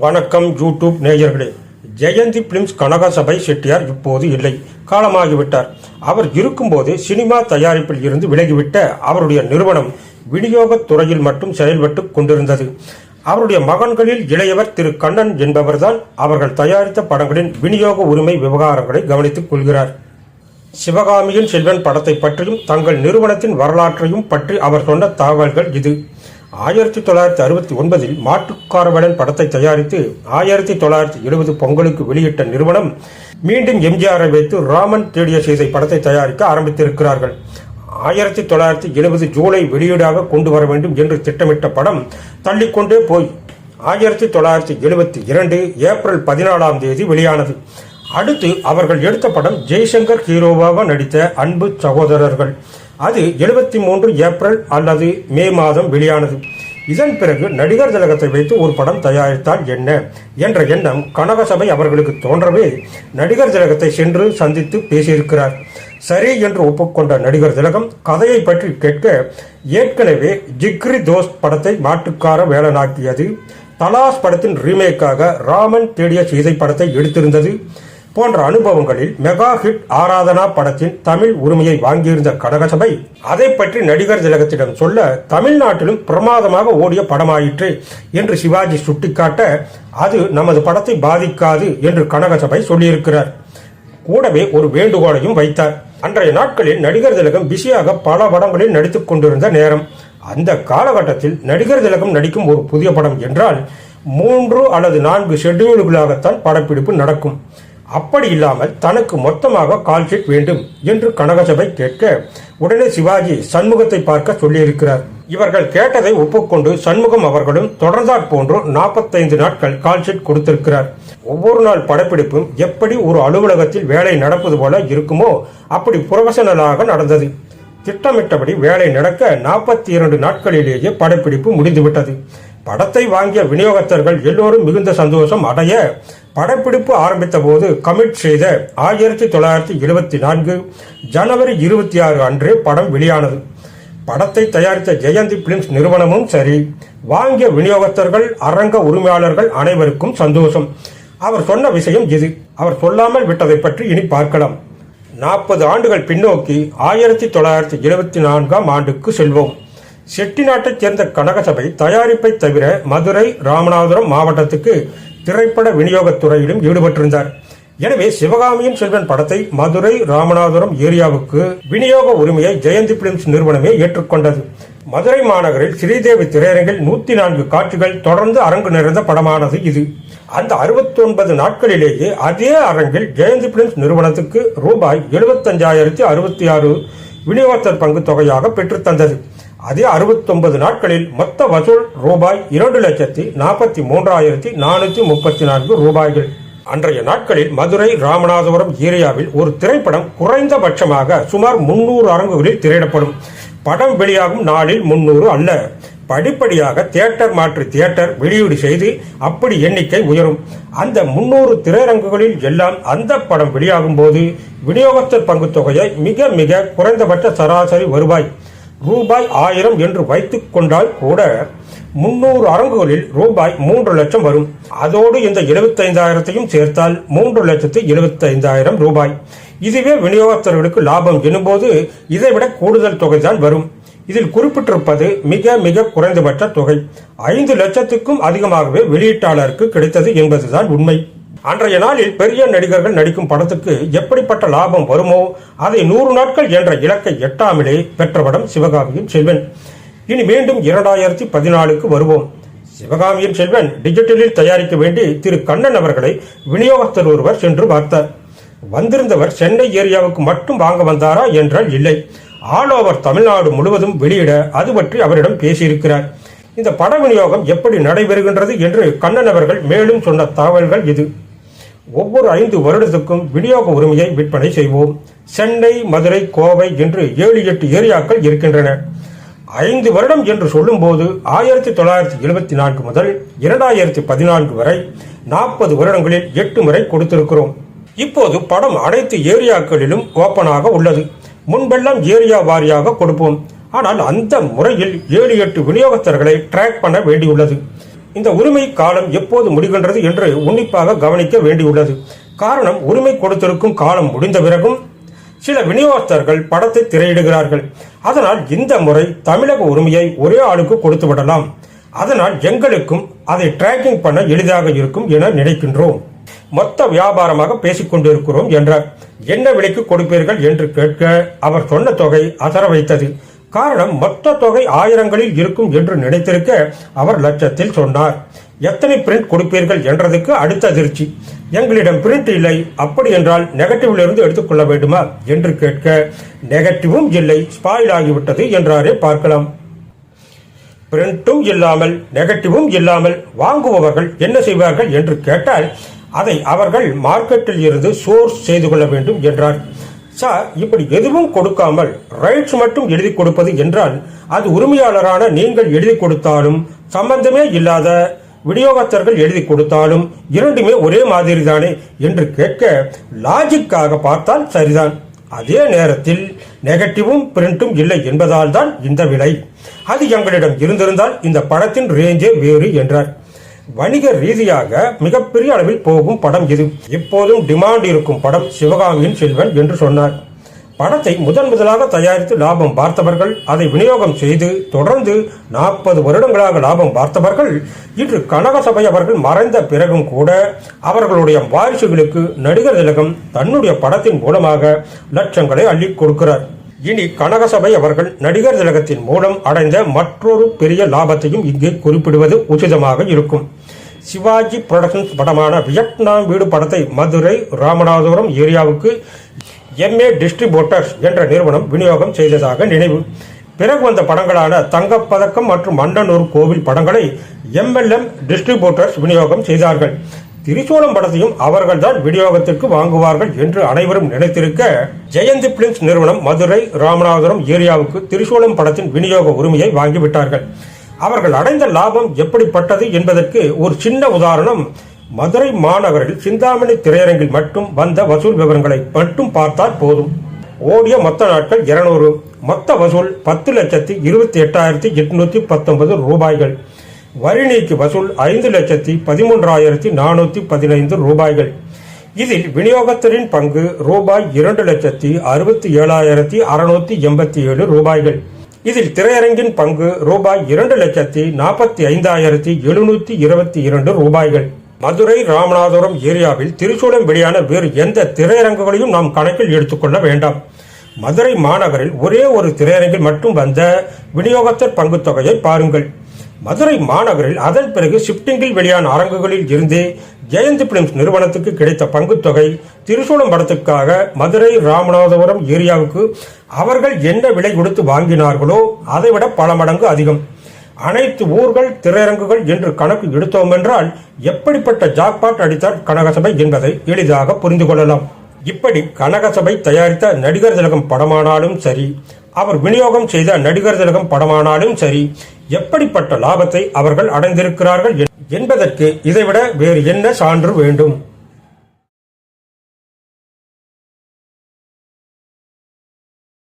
வணக்கம் யூடியூப் நேயர்களே. ஜெயந்தி பிலிம்ஸ் கனகசபை செட்டியார் இப்போது இல்லை. காலமாகிவிட்டார். அவர் இருக்கும்போது சினிமா தயாரிப்பில் இருந்து விலகிவிட்ட அவருடைய நிறுவனம் விநியோகத் துறையில் மட்டும் செயல்பட்டு கொண்டிருந்தது. அவருடைய மகன்களில் இளையவர் திரு கண்ணன் என்பவர்தான் அவர்கள் தயாரித்த படங்களின் விநியோக உரிமை விவகாரங்களை கவனித்துக் கொள்கிறார். சிவகாமியின் செல்வன் படத்தை பற்றியும் தங்கள் நிறுவனத்தின் வரலாற்றையும் பற்றி அவர் சொன்ன தகவல்கள் இது. ஆயிரத்தி தொள்ளாயிரத்தி அறுபத்தி ஒன்பதில் மாட்டுக்காரவடன் படத்தை தயாரித்து ஆயிரத்தி தொள்ளாயிரத்தி எழுபது பொங்கலுக்கு வெளியிட்ட நிறுவனம் மீண்டும் எம்ஜிஆரை வைத்து ராமன் தேடிய சீதை படத்தை தயாரிக்க ஆரம்பித்திருக்கிறார்கள். ஆயிரத்தி தொள்ளாயிரத்தி எழுபது ஜூலை வெளியீடாக கொண்டு வர வேண்டும் என்று திட்டமிட்ட படம் தள்ளிக்கொண்டே போய் ஆயிரத்தி தொள்ளாயிரத்தி எழுபத்தி இரண்டு ஏப்ரல் பதினாலாம் தேதி வெளியானது. அடுத்து அவர்கள் எடுத்த படம் ஜெய்சங்கர் ஹீரோவாக நடித்த அன்பு சகோதரர்கள். அது எழுபத்தி மூன்று ஏப்ரல் அல்லது மே மாதம் வெளியானது. இதன் பிறகு நடிகர் திலகத்தை வைத்து ஒரு படம் தயாரித்தால் என்ன என்ற எண்ணம் கனகசபை அவர்களுக்கு தோன்றவே நடிகர் திலகத்தை சென்று சந்தித்து பேசியிருக்கிறார். சரி என்று ஒப்புக்கொண்ட நடிகர் திலகம் கதையை பற்றி கேட்க ஏற்கனவே ஜிக்ரி தோஸ் படத்தை மாட்டுக்கார வேலனாக்கியது. தலாஸ் படத்தின் ரீமேக்காக ராமன் தேடிய சீதை படத்தை எடுத்திருந்தது. போன்ற அனுபவங்களில் மெகா ஹிட் ஆராதனா படத்தின் தமிழ் உரிமையை வாங்கியிருந்த கனகசபை அதை பற்றி நடிகர் திலகத்திடம் சொல்ல தமிழ்நாட்டிலும் பிரமாதமாக ஓடிய படமாயிற்று என்று சிவாஜி சுட்டிக்காட்ட அது நமது படத்தை பாதிக்காது என்று கனகசபை சொல்லியிருக்கிறார். கூடவே ஒரு வேண்டுகோளையும் வைத்தார். அன்றைய நாட்களில் நடிகர் திலகம் பிஸியாக பல படங்களில் நடித்துக் கொண்டிருந்த நேரம். அந்த காலகட்டத்தில் நடிகர் திலகம் நடிக்கும் ஒரு புதிய படம் என்றால் மூன்று அல்லது நான்கு ஷெட்யூல்களாகத்தான் படப்பிடிப்பு நடக்கும். அப்படி இல்லாமல் தனக்கு மொத்தமாக கால்ஷீட் வேண்டும் என்று கனகசபை கேட்க உடனே சிவாஜி சண்முகத்தை பார்க்க சொல்லியிருக்கிறார். இவர்கள் கேட்டதை ஒப்புக்கொண்டு சண்முகம் அவர்களும் தொடர்ந்தாற் போன்று நாற்பத்தைந்து நாட்கள் கால்ஷீட் கொடுத்திருக்கிறார். ஒவ்வொரு நாள் படப்பிடிப்பும் எப்படி ஒரு அலுவலகத்தில் வேலை நடப்பது போல இருக்குமோ அப்படி புரொஃபஷனலாக நடந்தது. திட்டமிட்டபடி வேலை நடக்க நாற்பத்தி இரண்டு நாட்களிலேயே படப்பிடிப்பு முடிந்துவிட்டது. படத்தை வாங்கிய விநியோகஸ்தர்கள் எல்லோரும் மிகுந்த சந்தோஷம் அடைய படப்பிடிப்பு ஆரம்பித்த போது கமிட் செய்த ஆயிரத்தி தொள்ளாயிரத்தி எழுபத்தி நான்கு ஜனவரி இருபத்தி ஆறு அன்று படம் வெளியானது. படத்தை தயாரித்த ஜெயந்தி பிலிம்ஸ் நிறுவனமும் சரி வாங்கிய விநியோகஸ்தர்கள் அரங்க உரிமையாளர்கள் அனைவருக்கும் சந்தோஷம். அவர் சொன்ன விஷயம் இது. அவர் சொல்லாமல் விட்டதை பற்றி இனி பார்க்கலாம். நாற்பது ஆண்டுகள் பின்னோக்கி ஆயிரத்தி தொள்ளாயிரத்தி எழுபத்தி நான்காம் ஆண்டுக்கு செல்வோம். செட்டிநாட்டைச் சேர்ந்த கனகசபை தயாரிப்பை தவிர மதுரை ராமநாதபுரம் மாவட்டத்துக்கு திரைப்பட விநியோகத் துறையிலும் ஈடுபட்டிருந்தார். எனவே சிவகாமியின் செல்வன் படத்தை மதுரை ராமநாதபுரம் ஏரியாவுக்கு விநியோக உரிமையை ஜெயந்தி பிலிம்ஸ் நிறுவனமே ஏற்றுக்கொண்டது. மதுரை மாநகரில் ஸ்ரீதேவி திரையரங்கில் நூத்தி நான்கு காட்சிகள் தொடர்ந்து அரங்கு நிறைந்த படமானது இது. அந்த அறுபத்தி ஒன்பது நாட்களிலேயே அதே அரங்கில் ஜெயந்தி பிலிம்ஸ் நிறுவனத்துக்கு ரூபாய் எழுபத்தஞ்சாயிரத்தி அறுபத்தி ஆறு விநியோகத்தர் பங்கு தொகையாக பெற்றுத்தந்தது அதே அறுபத்தொன்பது நாட்களில் மொத்த வசூல் ரூபாய் இரண்டு லட்சத்தி நாற்பத்தி மூன்றாயிரத்தி நானூற்றி முப்பத்தி நான்கு ரூபாய்கள். அன்றைய நாட்களில் மதுரை ராமநாதபுரம் ஏரியாவில் ஒரு திரைப்படம் குறைந்தபட்சமாக சுமார் முன்னூறு அரங்குகளில் திரையிடப்படும். படம் வெளியாகும் நாளில் முன்னூறு அல்ல. படிப்படியாக தியேட்டர் மாற்று தியேட்டர் வெளியீடு செய்து அப்படி எண்ணிக்கை உயரும். அந்த முன்னூறு திரையரங்குகளில் எல்லாம் அந்த படம் வெளியாகும் போது விநியோகஸ்தர் பங்கு தொகையை மிக மிக குறைந்தபட்ச சராசரி வருவாய். ரூபாய் ஆயிரம் என்று வைத்துக் கொண்டால் கூட முன்னூறு அரங்குகளில் ரூபாய் மூன்று லட்சம் வரும். அதோடு இந்த எழுபத்தைந்தாயிரத்தையும் சேர்த்தால் மூன்று லட்சத்து எழுபத்தைந்தாயிரம் ரூபாய். இதுவே விநியோகஸ்தர்களுக்கு லாபம் எனும்போது இதைவிட கூடுதல் தொகைதான் வரும். இதில் குறிப்பிட்டிருப்பது மிக மிக குறைந்தபட்ச தொகை. ஐந்து லட்சத்துக்கும் அதிகமாகவே வெளியீட்டாளருக்கு கிடைத்தது என்பதுதான் உண்மை. அன்றைய நாளில் பெரிய நடிகர்கள் நடிக்கும் படத்துக்கு எப்படிப்பட்ட லாபம் வருமோ அதை நூறு நாட்கள் என்ற இலக்கை எட்டாமலே பெற்ற படம் சிவகாமியின் செல்வன். இனி மீண்டும் இரண்டாயிரத்தி பதினாலுக்கு வருவோம். சிவகாமியின் செல்வன் டிஜிட்டலில் தயாரிக்க வேண்டி திரு கண்ணன் அவர்களை விநியோகஸ்தர் ஒருவர் சென்று பார்த்தார். வந்திருந்தவர் சென்னை ஏரியாவுக்கு மட்டும் வாங்க வந்தாரா என்றால் இல்லை. ஆல் ஓவர் தமிழ்நாடு முழுவதும் வெளியிட அது பற்றி அவரிடம் பேசியிருக்கிறார். இந்த பட விநியோகம் எப்படி நடைபெறுகின்றது என்று கண்ணன் அவர்கள் மேலும் சொன்ன தகவல்கள் இது. ஒவ்வொரு ஐந்து வருடத்துக்கும் விநியோக உரிமையை விற்பனை செய்வோம். சென்னை மதுரை கோவை என்று ஏழு எட்டு ஏரியாக்கள் இருக்கின்றன. ஐந்து வருடம் என்று சொல்லும்போது ஆயிரத்தி தொள்ளாயிரத்தி எழுபத்தி நான்கு முதல் இரண்டாயிரத்தி பதினான்கு வரை நாற்பது வருடங்களில் எட்டு முறை கொடுத்திருக்கிறோம். இப்போது படம் அனைத்து ஏரியாக்களிலும் ஓப்பனாக உள்ளது. முன்பெல்லாம் ஏரியா வாரியாக கொடுப்போம். ஆனால் அந்த முறையில் ஏழு எட்டு விநியோகஸ்தர்களை ட்ராக் பண்ண வேண்டியுள்ளது. இந்த உரிமை காலம் எப்போது முடிகின்றது என்று உன்னிப்பாக கவனிக்க வேண்டியுள்ளது. காரணம் உரிமை கொடுத்திருக்கும் காலம் முடிந்த பிறகும் சில விநியோகஸ்தர்கள் படத்தை திரையிடுகிறார்கள். அதனால் இந்த முறை தமிழக உரிமையை ஒரே ஆளுக்கு கொடுத்து விடலாம். அதனால் எங்களுக்கும் அதை டிராக்கிங் பண்ண எளிதாக இருக்கும் என நினைக்கின்றோம். மொத்த வியாபாரமாக பேசிக்கொண்டிருக்கிறோம் என்றார். என்ன விலைக்கு கொடுப்பீர்கள் என்று கேட்க அவர் சொன்ன தொகை அசர வைத்தது. காரணம் மொத்த தொகை ஆயிரங்களில் இருக்கும் என்று நினைத்திருக்க அவர் லட்சத்தில் சொன்னார். எத்தனை பிரிண்ட் கொடுப்பீர்கள் என்றதுக்கு அடுத்த அதிர்ச்சி. எங்களிடம் பிரிண்ட் இல்லை அப்படி என்றால் நெகட்டிவ்ல இருந்து எடுத்துக்கொள்ள வேண்டுமா என்று கேட்க நெகட்டிவும் இல்லை ஸ்பாயில் ஆகிவிட்டது என்றாரே பார்க்கலாம். பிரிண்டும் இல்லாமல் நெகட்டிவும் இல்லாமல் வாங்குபவர்கள் என்ன செய்வார்கள் என்று கேட்டால் அதை அவர்கள் மார்க்கெட்டில் இருந்து சோர்ஸ் செய்து கொள்ள வேண்டும் என்றார். சார் இப்படி எதுவும் கொடுக்காமல் ரைட்ஸ் மட்டும் எழுதி கொடுப்பது என்றால் அது உரிமையாளரான நீங்கள் எழுதி கொடுத்தாலும் சம்பந்தமே இல்லாத விநியோகஸ்தர்கள் எழுதி கொடுத்தாலும் இரண்டுமே ஒரே மாதிரி தானே என்று கேட்க லாஜிக்காக பார்த்தால் சரிதான். அதே நேரத்தில் நெகட்டிவும் பிரிண்டும் இல்லை என்பதால் தான் இந்த விலை அது எங்களிடம் இருந்திருந்தால் இந்த படத்தின் ரேஞ்சே வேறு என்றார். வணிக ரீதியாக மிகப்பெரிய அளவில் போகும் படம் இது. எப்போதும் டிமாண்ட் இருக்கும் படம் சிவகாமியின் செல்வன் என்று சொன்னார். படத்தை முதன் முதலாக தயாரித்து லாபம் பார்த்தவர்கள் அதை விநியோகம் செய்து தொடர்ந்து நாற்பது வருடங்களாக லாபம் பார்த்தவர்கள் இன்று கனகசபை அவர்கள் மறைந்த பிறகும் கூட அவர்களுடைய வாரிசுகளுக்கு நடிகர் திலகம் தன்னுடைய படத்தின் மூலமாக லட்சங்களை அள்ளி கொடுக்கிறார். இனி கனகசபை அவர்கள் நடிகர் திலகத்தின் மூலம் அடைந்த மற்றொரு பெரிய லாபத்தையும் இங்கே குறிப்பிடுவது உச்சிதமாக இருக்கும். சிவாஜி புரொடக்ஷன்ஸ் படமான வியட்நாம் வீடு படத்தை மதுரை ராமநாதபுரம் ஏரியாவுக்கு எம்ஏ டிஸ்ட்ரிபியூட்டர்ஸ் என்ற நிறுவனம் விநியோகம் செய்ததாக நினைவு. பிறகு வந்த படங்களான தங்கப்பதக்கம் மற்றும் மண்டனூர் கோவில் படங்களை எம்எல்எம் டிஸ்ட்ரிபியூட்டர்ஸ் விநியோகம் செய்தார்கள். திரிசூலம் படத்தையும் அவர்கள்தான் விநியோகத்திற்கு வாங்குவார்கள் என்று அனைவரும் நினைத்திருக்க ஜெயந்தி பிலிம்ஸ் நிறுவனம் மதுரை ராமநாதபுரம் ஏரியாவுக்கு திரிசூலம் படத்தின் விநியோக உரிமையை வாங்கிவிட்டார்கள். அவர்கள் அடைந்த லாபம் எப்படிப்பட்டது என்பதற்கு ஒரு சின்ன உதாரணம். மதுரை மாநகரில் சிந்தாமணி திரையரங்கில் மட்டும் வந்த வசூல் விவரங்களை மட்டும் பார்த்தால் போதும். ஓடிய மொத்த நாட்கள் இருநூறு. மொத்த வசூல் பத்து லட்சத்தி இருபத்தி எட்டாயிரத்தி எட்நூத்தி பத்தொன்பது ரூபாய்கள். வரி நீக்கி வசூல் ஐந்து லட்சத்தி பதிமூன்றாயிரத்தி நானூத்தி பதினைந்து ரூபாய்கள். இதில் விநியோகத்தரின் பங்கு ரூபாய் இரண்டு லட்சத்தி அறுபத்தி ஏழாயிரத்தி அறுநூத்தி எண்பத்தி ஏழு ரூபாய்கள். இதில் திரையரங்கின் பங்கு ரூபாய் இரண்டு லட்சத்தி நாற்பத்தி ஐந்தாயிரத்தி எழுநூத்தி இருபத்தி இரண்டு ரூபாய்கள். மதுரை ராமநாதபுரம் ஏரியாவில் திருச்சூலம் வெளியான வேறு எந்த திரையரங்குகளையும் நாம் கணக்கில் எடுத்துக்கொள்ள வேண்டாம். மதுரை மாநகரில் ஒரே ஒரு திரையரங்கில் மட்டும் வந்த விநியோகத்தர் பங்குத் தொகையை பாருங்கள். மதுரை மாநகரில் அதன் பிறகு ஷிப்டிங்கில் வெளியான அரங்குகளில் இருந்தே ஜெயந்தி பிலிம்ஸ் நிறுவனத்துக்கு கிடைத்த பங்குத்தொகை திருசூலம் படத்துக்காக மதுரை ராமநாதபுரம் ஏரியாவுக்கு அவர்கள் என்ன விலை கொடுத்து வாங்கினார்களோ அதைவிட பல மடங்கு அதிகம். அனைத்து ஊர்கள் திரையரங்குகள் என்று கணக்கு எடுத்தோம் என்றால் எப்படிப்பட்ட ஜாக்பாட் அடித்தார் கனகசபை என்பதை எளிதாக புரிந்து கொள்ளலாம். இப்படி கனகசபை தயாரித்த நடிகர் திலகம் படமானாலும் சரி அவர் விநியோகம் செய்த நடிகர் திலகம் படமானாலும் சரி எப்படிப்பட்ட லாபத்தை அவர்கள் அடைந்திருக்கிறார்கள் என்பதற்கு இதைவிட வேறு என்ன சான்று வேண்டும்?